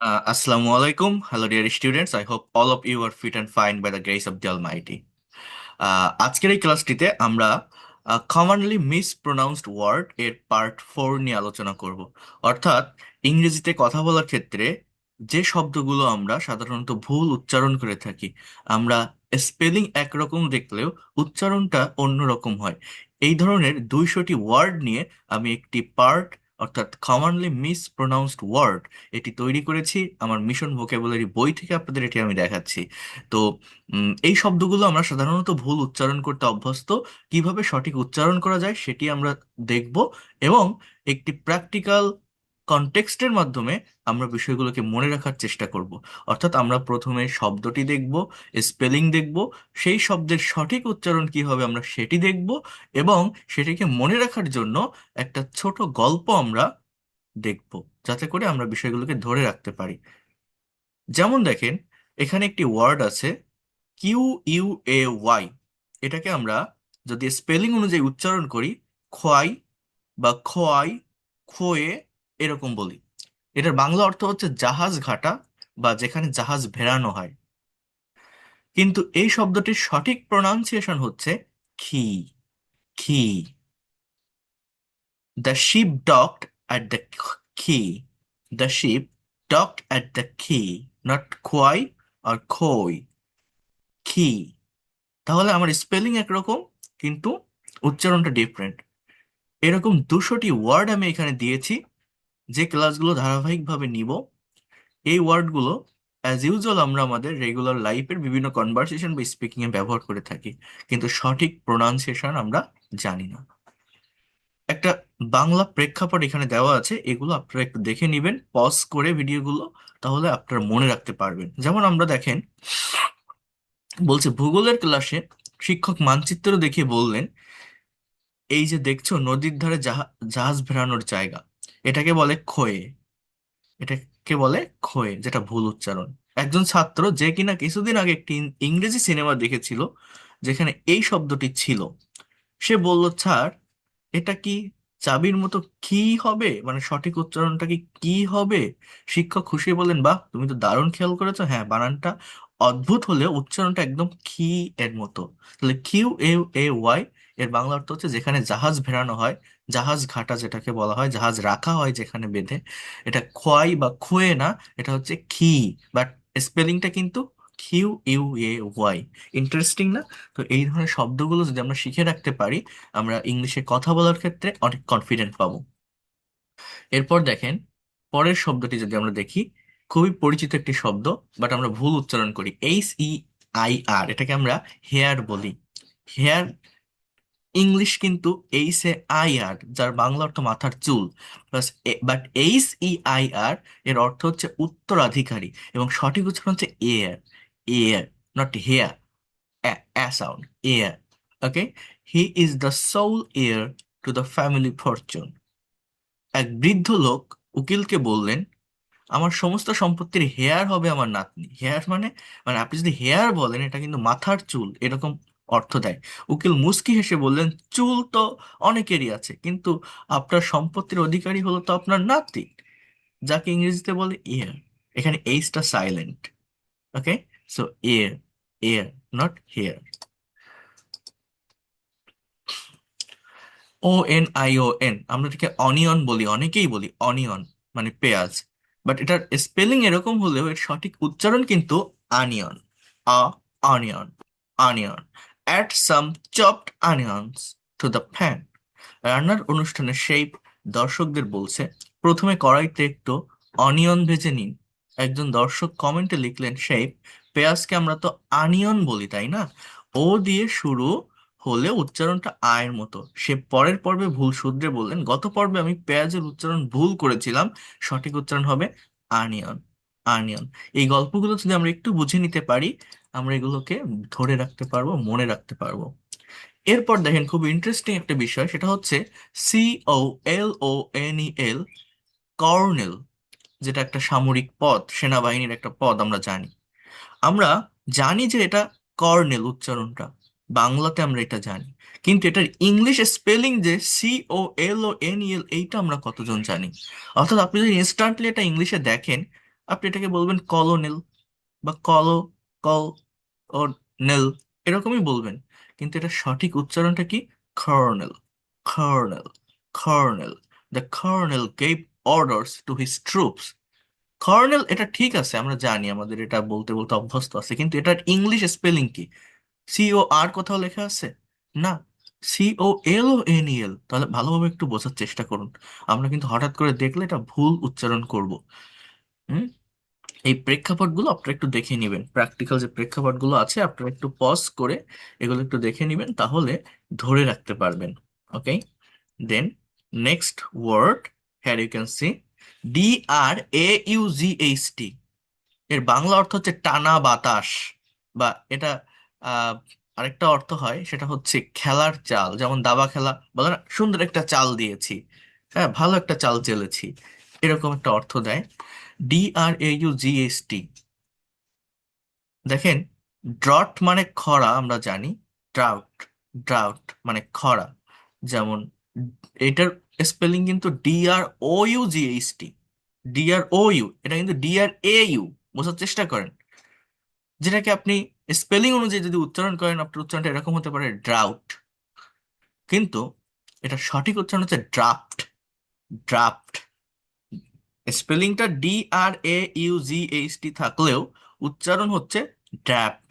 Uh, Assalamu alaikum. Hello, dear students. I hope all of you are fit and fine by the grace of the Almighty. Uh, আজকের এই ক্লাসটিতে আমরা commonly mispronounced word এর part four নিয়ে আলোচনা করব অর্থাৎ ইংরেজিতে কথা বলার ক্ষেত্রে যে শব্দগুলো আমরা সাধারণত ভুল উচ্চারণ করে থাকি আমরা স্পেলিং একরকম দেখলেও উচ্চারণটা অন্যরকম হয় এই ধরনের দুইশোটি ওয়ার্ড নিয়ে আমি একটি পার্ট অর্থাৎ কমনলি মিস প্রোনাউন্সড ওয়ার্ড এটি তৈরি করেছি আমার মিশন ভোকেবুলারি বই থেকে আপনাদের এটি আমি দেখাচ্ছি। তো এই শব্দগুলো আমরা সাধারণত ভুল উচ্চারণ করতে অভ্যস্ত। কীভাবে সঠিক উচ্চারণ করা যায় সেটি আমরা দেখব এবং একটি প্র্যাকটিক্যাল কনটেক্সটের মাধ্যমে আমরা বিষয়গুলোকে মনে রাখার চেষ্টা করব। অর্থাৎ আমরা প্রথমে শব্দটি দেখব স্পেলিং দেখব, সেই শব্দের সঠিক উচ্চারণ কি হবে আমরা সেটি দেখব এবং সেটিকে মনে রাখার জন্য একটা ছোট গল্প আমরা দেখব, যাতে করে আমরা বিষয়গুলোকে ধরে রাখতে পারি। যেমন দেখেন, এখানে একটি ওয়ার্ড আছে কিউ ইউ এ ওয়াই এটাকে আমরা যদি স্পেলিং অনুযায়ী উচ্চারণ করি, খোয়াই বা খোয়াই, খোয়ে এরকম বলি। এটার বাংলা অর্থ হচ্ছে জাহাজ ঘাটা বা যেখানে জাহাজ ভেড়ানো হয়। কিন্তু এই শব্দটির সঠিক প্রনাউন্সিয়েশন হচ্ছে quay quay the ship docked at the quay the ship docked at the quay not quay R quay quay তাহলে আমার স্পেলিং একরকম, কিন্তু উচ্চারণটা ডিফারেন্ট এরকম দুশোটি ওয়ার্ড আমি এখানে দিয়েছি। যে ক্লাসগুলো ধারাবাহিকভাবে নিব, এই ওয়ার্ডগুলো অ্যাজ ইউজুয়াল আমরা আমাদের রেগুলার লাইফের বিভিন্ন কনভারসেশন বা স্পিকিং এ ব্যবহার করে থাকি, কিন্তু সঠিক প্রোনাউন্সিয়েশন আমরা জানি না। একটা বাংলা প্রেক্ষাপট এখানে দেওয়া আছে, এগুলো আপনারা একটু দেখে নেবেন পজ করে ভিডিওগুলো, তাহলে আপনারা মনে রাখতে পারবেন। যেমন আমরা দেখেন, বলছে, ভূগোলের ক্লাসে শিক্ষক মানচিত্র দেখে বললেন, এই যে দেখছ, নদীর ধারে জাহা- জাহাজ ভেড়ানোর জায়গা। এটাকে বলে খোয়ে এটাকে বলে খোয়ে যেটা ভুল উচ্চারণ। একজন ছাত্র যে কিনা কিছুদিন আগে একটি ইংরেজি সিনেমা দেখেছিল, যেখানে এই শব্দটি ছিল। সে বলল স্যার এটা কি চাবির মতো কি হবে? মানে সঠিক উচ্চারণটা কি কি হবে? শিক্ষক খুশি বলেন বাহ, তুমি তো দারুণ খেয়াল করেছ। হ্যাঁ বানানটা অদ্ভুত হলেও উচ্চারণটা একদম কি এর মতো। তাহলে কিউ এ এ ওয়াই এর বাংলা অর্থ হচ্ছে যেখানে জাহাজ ভেড়ানো হয় জাহাজ ঘাটা যেটাকে বলা হয়, জাহাজ রাখা হয় যেখানে বেঁধে, এটা খোয়াই বা খুয়ে না, এটা হচ্ছে খি বাট স্পেলিংটা কিন্তু Q U A Y interesting না? তো এই ধরনের শব্দগুলো যদি আমরা শিখে রাখতে পারি, আমরা ইংলিশে কথা বলার ক্ষেত্রে অনেক কনফিডেন্ট পাবো। এরপর দেখেন, পরের শব্দটি যদি আমরা দেখি, খুবই পরিচিত একটি শব্দ বাট আমরা ভুল উচ্চারণ করি এইচ ই আই আর এটাকে আমরা হেয়ার বলি। হেয়ার ইংলিশ কিন্তু এইচ এ আই আর যার বাংলা অর্থ মাথার চুল but H E I R এর অর্থ হচ্ছে উত্তরাধিকারী, এবং সঠিক উচ্চারণ হচ্ছে heir heir not hair a sound heir okay he is the sole heir to the family fortune এক বৃদ্ধ লোক উকিলকে বললেন, আমার সমস্ত সম্পত্তির হেয়ার হবে আমার নাতনি। হেয়ার মানে মানে আপনি যদি হেয়ার বলেন, এটা কিন্তু মাথার চুল, এরকম অর্থ দেয়। উকিল মুস্কি হেসে বললেন, চুল তো অনেকেরই আছে, কিন্তু আপনার সম্পত্তির অধিকারী হলো তো আপনার নাতি, যাকে ইংরেজিতে বলে ইয়ার এখানে এইচটা silent okay so heir heir not hair O N I O N আমরা এটাকে অনিয়ন বলি, অনেকেই বলি অনিয়ন মানে পেঁয়াজ। বাট এটার স্পেলিং এরকম হলেও এর সঠিক উচ্চারণ কিন্তু onion a onion onion add some chopped onions to the pan রান্নার অনুষ্ঠানে শেফ দর্শকদের বলছে, প্রথমে কড়াইতে একটু অনিয়ন ভেজে নিন। একজন দর্শক কমেন্টে লিখলেন শেফ পেঁয়াজকে আমরা তো আনিয়ন বলি, তাই না? ও দিয়ে শুরু হলে উচ্চারণটা আয়ের মতো। সে পরের পর্বে ভুল শুধরে বললেন, গত পর্বে আমি পেঁয়াজের উচ্চারণ ভুল করেছিলাম। সঠিক উচ্চারণ হবে আনিয়ন আনিয়ন এই গল্পগুলো যদি আমরা একটু বুঝে নিতে পারি, আমরা এগুলোকে ধরে রাখতে পারব, মনে রাখতে পারব। এরপর দেখেন খুব ইন্টারেস্টিং একটা বিষয়, সেটা হচ্ছে C O L O N L colonel যেটা একটা সামরিক পদ, সেনাবাহিনীর একটা পদ আমরা জানি। আমরা জানি যে এটা কর্নেল উচ্চারণটা, বাংলাতে আমরা এটা জানি। কিন্তু এটার ইংলিশ স্পেলিং যে C O L O N E L আমরা কতজন জানি? অর্থাৎ আপনি যদি ইনস্ট্যান্টলি এটা ইংলিশে দেখেন আপনি এটাকে বলবেন কলোনেল বা কলো কল ও নেল এরকমই বলবেন। কিন্তু এটা সঠিক উচ্চারণটা কি? Colonel colonel colonel the colonel gave orders to his troops colonel এটা ঠিক আছে, আমরা জানি আমাদের এটা বলতে বলতে অভ্যস্ত আছে, কিন্তু এটার ইংলিশ স্পেলিং কি? সিও আর কোথাও লেখা আছে? না। C O L O N এল তাহলে ভালোভাবে একটু বোঝার চেষ্টা করুন। আমরা কিন্তু হঠাৎ করে দেখলে এটা ভুল উচ্চারণ করব। হুম? এই প্রেক্ষাপটগুলো আপনারা একটু দেখে নেবেন। প্র্যাকটিক্যাল যে প্রেক্ষাপটগুলো আছে, আপনারা একটু পজ করে এগুলো একটু দেখে নেবেন, তাহলে ধরে রাখতে পারবেন। Okay then next word here you can see D R A U G H T এর বাংলা অর্থ হচ্ছে টানা বাতাস বা এটা আরেকটা অর্থ হয়, সেটা হচ্ছে খেলার চাল। যেমন দাবা খেলা, বলে না, সুন্দর একটা চাল দিয়েছি। হ্যাঁ ভালো একটা চাল চেলেছি। এরকম একটা অর্থ দেয়। ডি আর এ জি এস টি দেখেন ড্রট মানে খরা আমরা জানি ড্রাউট ড্রাউট মানে খরা। যেমন, এটার স্পেলিং কিন্তু D R O U G H T D R O U এটা কিন্তু ডি আর এ ইউ বোঝার চেষ্টা করেন। যেটাকে আপনি স্পেলিং অনুযায়ী যদি উচ্চারণ করেন, আপনার উচ্চারণটা এরকম হতে পারে ড্রাউট কিন্তু, এটা সঠিক উচ্চারণ হচ্ছে draft draft স্পেলিংটা D R A U G H T থাকলেও উচ্চারণ হচ্ছে draft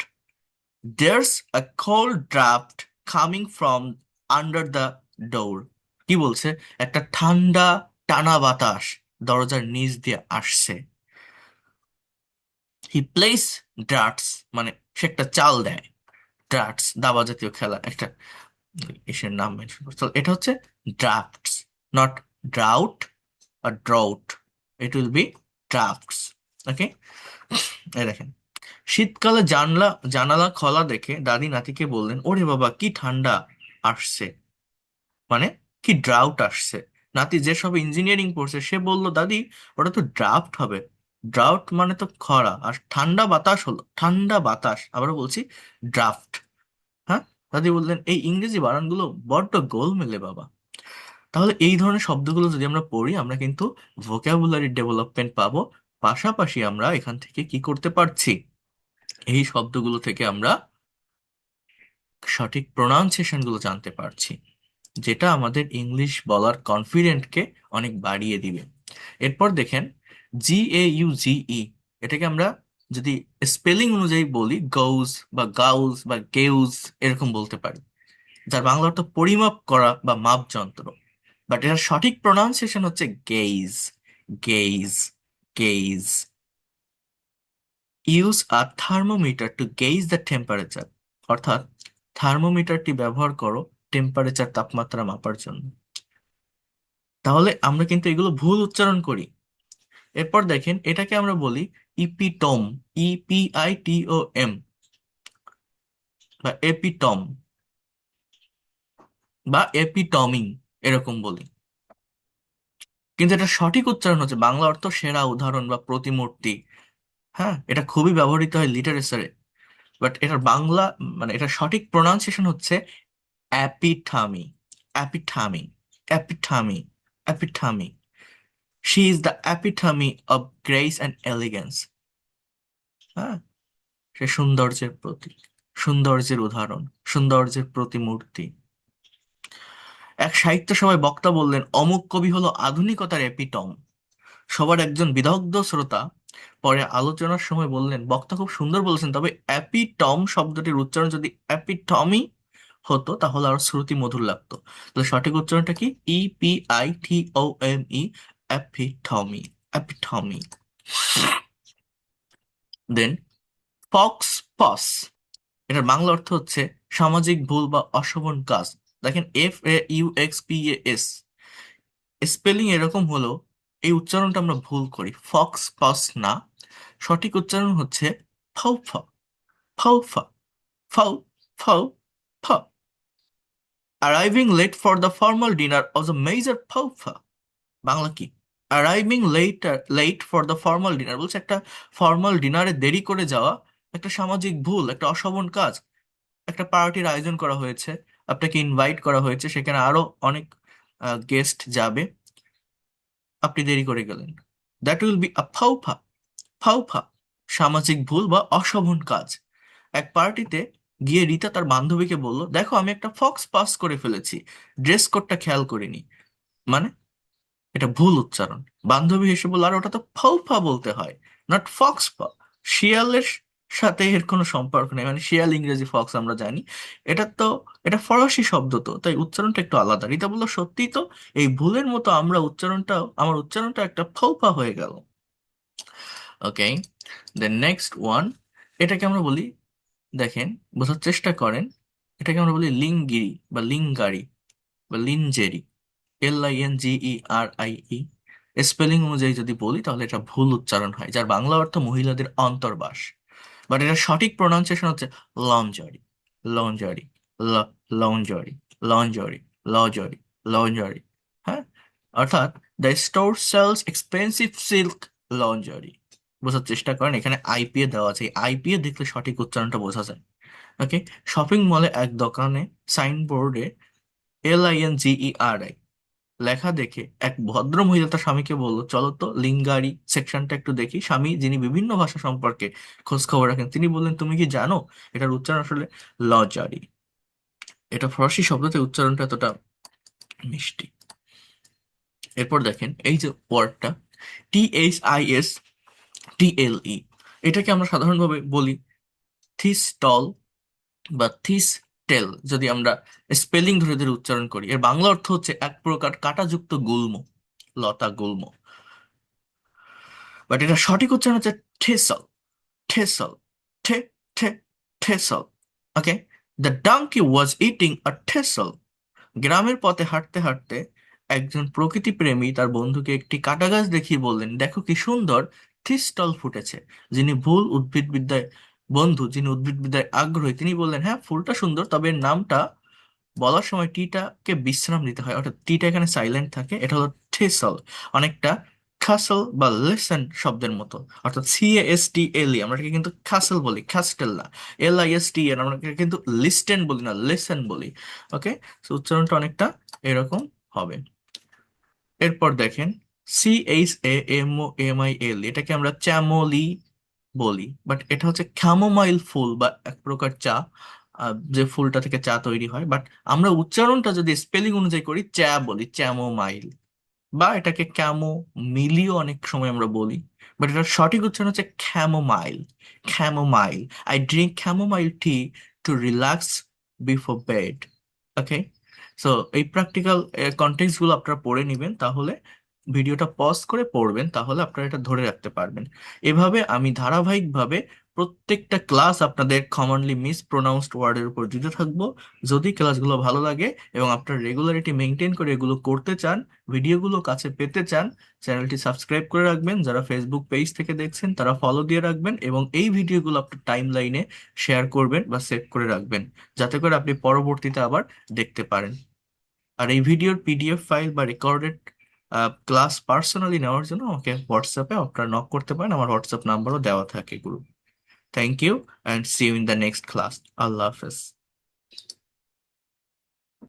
there's a cold draft coming from under the door কি বলছে? একটা ঠান্ডা, টানা বাতাস দরজার নিচ দিয়ে আসছে। হি প্লেস ড্রাটস মানে সে একটা চাল দেয়। ড্রাটস দাবা জাতীয় খেলা, একটা এসের নাম মেনশন এটা হচ্ছে drafts not drought R drought it will be drafts okay এই দেখেন, শীতকালে জানলা, জানালা খোলা দেখে দাদি নাতিকে বললেন, ওরে বাবা, কি ঠান্ডা আসছে। মানে কি ড্রাউট আসছে। নাতি যে সব ইঞ্জিনিয়ারিং পড়ছে, সে বলল, দাদি, ওটা তো ড্রাফট হবে। ড্রাউট মানে তো খরা, আর ঠান্ডা বাতাস হলো, ঠান্ডা বাতাস। আবারও বলছি ড্রাফট হ্যাঁ? দাদি বললেন, এই ইংরেজি বানানগুলো বড্ড গোলমেলে, বাবা। তাহলে এই ধরনের শব্দগুলো যদি আমরা পড়ি, আমরা কিন্তু ভোকাবুলারি ডেভেলপমেন্ট পাবো। পাশাপাশি আমরা এখান থেকে কি করতে পারছি? এই শব্দগুলো থেকে আমরা সঠিক প্রোনাউন্সিয়েশনগুলো জানতে পারছি, যেটা আমাদের ইংলিশ বলার কনফিডেন্টকে অনেক বাড়িয়ে দিবে। এরপর দেখেন জি এ ইউ জি ই এটাকে আমরা যদি স্পেলিং অনুযায়ী বলি গৌজ বা গাউজ বা গেউজ এরকম বলতে পারি, যার বাংলা অর্থ পরিমাপ করা বা মাপ যন্ত্র বাট এটার সঠিক প্রোনাউন্সিয়েশন হচ্ছে gauge gauge gauge use a thermometer to gauge the temperature অর্থাৎ থার্মোমিটারটি ব্যবহার করো টেম্পারেচার তাপমাত্রা মাপার জন্য। তাহলে আমরা কিন্তু এগুলো ভুল উচ্চারণ করি। এরপর দেখেন এটাকে আমরা বলি epitome E P I T O M বা এপিটম বা এপিটমিং এরকম বলি। কিন্তু এটা সঠিক উচ্চারণ হচ্ছে বাংলা অর্থ সেরা উদাহরণ বা প্রতিমূর্তি। হ্যাঁ এটা খুবই ব্যবহৃত হয় লিটারেচারে বাট এটার বাংলা মানে এটা সঠিক প্রোনাউন্সিয়েশন হচ্ছে epitome epitome epitome epitome she is the epitome of grace and elegance হ্যাঁ সে সৌন্দর্যের প্রতীক, সৌন্দর্যের উদাহরণ, সৌন্দর্যের প্রতিমূর্তি। এক সাহিত্য সভায় বক্তা বললেন, অমুক কবি হলো আধুনিকতার এপিটম। সবার একজন বিদগ্ধ শ্রোতা পরে আলোচনার সময় বললেন, বক্তা খুব সুন্দর বলেছেন, তবে অ্যাপিটম শব্দটির উচ্চারণ যদি অ্যাপিটমি হতো, তাহলে আরও শ্রুতি মধুর লাগতো। তাহলে সঠিক উচ্চারণটা কি? E P I T O M E epitome epitome then faux pas এটার বাংলা অর্থ হচ্ছে সামাজিক ভুল বা অশোভন কাজ। দেখেন F A U X P A S spelling এরকম হলো, এই উচ্চারণটা আমরা ভুল করি। ফক্স পস না। সঠিক উচ্চারণ হচ্ছে ফাউফা ফাউফা ফাউ ফাউ। ফা Arriving late for the formal dinner was a major ফাউফা বাংলা কি? Arriving later late for the formal dinner বলছে একটা ফর্মাল ডিনারে দেরি করে যাওয়া, একটা সামাজিক ভুল, একটা অশোভন কাজ, একটা পার্টির আয়োজন করা হয়েছে। আপনাকে ইনভাইট করা হয়েছে, সেখানে আরও অনেক গেস্ট যাবে। আপনি দেরি করে গেলেন। দ্যাট উইল বি আ ফাউফা ফাউফা সামাজিক ভুল বা অশোভন কাজ। এক পার্টিতে গিয়ে রিতা তার বান্ধবীকে বলল, দেখো, আমি একটা ফক্স পাস করে ফেলেছি ড্রেস কোডটা খেয়াল করিনি। মানে? এটা ভুল উচ্চারণ। বান্ধবী হেসে বলল, আর ওটা তো ফাউফা বলতে হয় নট ফক্স পা শিয়ালের সাথে এর কোনো সম্পর্ক নেই মানে শিয়াল ইংরেজি ফক্স আমরা জানি। এটা তো এটা ফরাসি শব্দ তো, তাই উচ্চারণটা একটু আলাদা। রিতা বলল সত্যি তো, এই ভুলের মতো আমরা উচ্চারণটাও আমার উচ্চারণটা একটা ফাউফা হয়ে গেল। ওকে দেন নেক্সট ওয়ান এটাকে আমরা বলি, দেখেন, বোঝার চেষ্টা করেন, এটাকে আমরা বলি লিঙ্গিরি বা লিঙ্গারি বা lingerie L I N G E R I E spelling অনুযায়ী যদি বলি, তাহলে এটা ভুল উচ্চারণ হয়, যার বাংলা অর্থ মহিলাদের অন্তর্বাস। বাট এটা সঠিক প্রোনাউন্সিয়েশন হচ্ছে লঞ্জারি লঞ্জারি। লঞ্জারি লঞ্জারি লজরি লঞ্জারি হ্যাঁ? অর্থাৎ the store sells expensive silk lingerie বোঝার চেষ্টা করেন। এখানে আইপিএ দেওয়া আছে। আইপিএ দেখলে সঠিক উচ্চারণটা বোঝা যায়। ওকে শপিং মলে এক দোকানে সাইনবোর্ডে L I N G E R I লেখা দেখে এক ভদ্র মহিলা তার স্বামীকে বলল, চলো তো লিঙ্গারি সেকশনটা একটু দেখি। স্বামী, যিনি বিভিন্ন ভাষা সম্পর্কে খোঁজ খবর রাখেন, তিনি বললেন, তুমি কি জানো? এটার উচ্চারণ আসলে লজারি এটা ফরাসি শব্দতে উচ্চারণটা এতটা মিষ্টি। এরপর দেখেন, এই যে ওয়ার্ডটা, T H I S T L E, এটাকে আমরা সাধারণভাবে বলি থিস টল বা থিস টেল, যদি আমরা স্পেলিং ধরে ধরে উচ্চারণ করি। এর বাংলা অর্থ হচ্ছে এক প্রকার কাঁটাযুক্ত গুল্ম, লতা গুল্ম। বাট এটা সঠিক উচ্চারণ হচ্ছে ঠেসল ঠেসল, ঠে ঠে, ঠেসল, ওকে? দ্য ডাঙ্কি ওয়াজ ইটিং আ ঠেসল গ্রামের পথে হাঁটতে হাঁটতে একজন প্রকৃতি প্রেমী তার বন্ধুকে একটি কাঁটা গাছ দেখিয়ে বললেন, দেখো কি সুন্দর থিস্টল ফুটেছে। যিনি ভুল উদ্ভিদবিদ্যায় বন্ধু, যিনি উদ্ভিদবিদ্যায় আগ্রহী, তিনি বললেন হ্যাঁ ফুলটা সুন্দর, তবে নামটা বলার সময় টিটাকে বিশ্রাম দিতে হয়। অর্থাৎ টিটা এখানে সাইলেন্ট থাকে, এটা হলো ঠেসল অনেকটা খাসল বা লেসন শব্দের মতো। অর্থাৎ সি এস টি এল ই আমরা এটাকে কিন্তু খাসল বলি খাস্টেল না L I S T N আমরা কিন্তু লিস্টেন বলি না লেসন বলি। ওকে উচ্চারণটা অনেকটা এরকম হবে। এরপর দেখেন C H A M O M I L এটাকে আমরা চ্যামোলি বলি। বাট এটা হচ্ছে খ্যামোমাইল ফুল বা এক প্রকার চা যে ফুলটা থেকে চা তৈরি হয়। বাট আমরা উচ্চারণটা যদি স্পেলিং অনুযায়ী করি, চা বলি চ্যামোমাইল বা এটাকে ক্যামো মিলিও অনেক সময় আমরা বলি বাট এটার সঠিক উচ্চারণ হচ্ছে chamomile chamomile I drink chamomile tea to relax before bed okay so এই প্র্যাকটিক্যাল কন্টেক্সটগুলো আপনারা পড়ে নেবেন, তাহলে ভিডিওটা পজ করে পড়বেন, তাহলে আপনারা এটা ধরে রাখতে পারবেন। এভাবে আমি ধারাবাহিকভাবে প্রত্যেকটা ক্লাস আপনাদের কমনলি মিস প্রোনাউন্সড ওয়ার্ডের উপর দিতে থাকব। যদি ক্লাসগুলো ভালো লাগে এবং আপনার রেগুলারিটি মেনটেন করে এগুলো করতে চান ভিডিওগুলো কাছে পেতে চান চ্যানেলটি সাবস্ক্রাইব করে রাখবেন। যারা ফেসবুক পেজ থেকে দেখছেন, তারা ফলো দিয়ে রাখবেন এবং এই ভিডিওগুলো আপনার টাইম লাইনে শেয়ার করবেন বা সেভ করে রাখবেন, যাতে করে আপনি পরবর্তীতে আবার দেখতে পারেন। আর এই ভিডিওর পিডিএফ ফাইল বা রেকর্ডেড ক্লাস পার্সোনালি নেওয়ার জন্য আমাকে হোয়াটসঅ্যাপে আপনারা নক করতে পারেন। আমার হোয়াটসঅ্যাপ নাম্বারও দেওয়া থাকে group Thank you and see you in the next class. Allah Hafiz.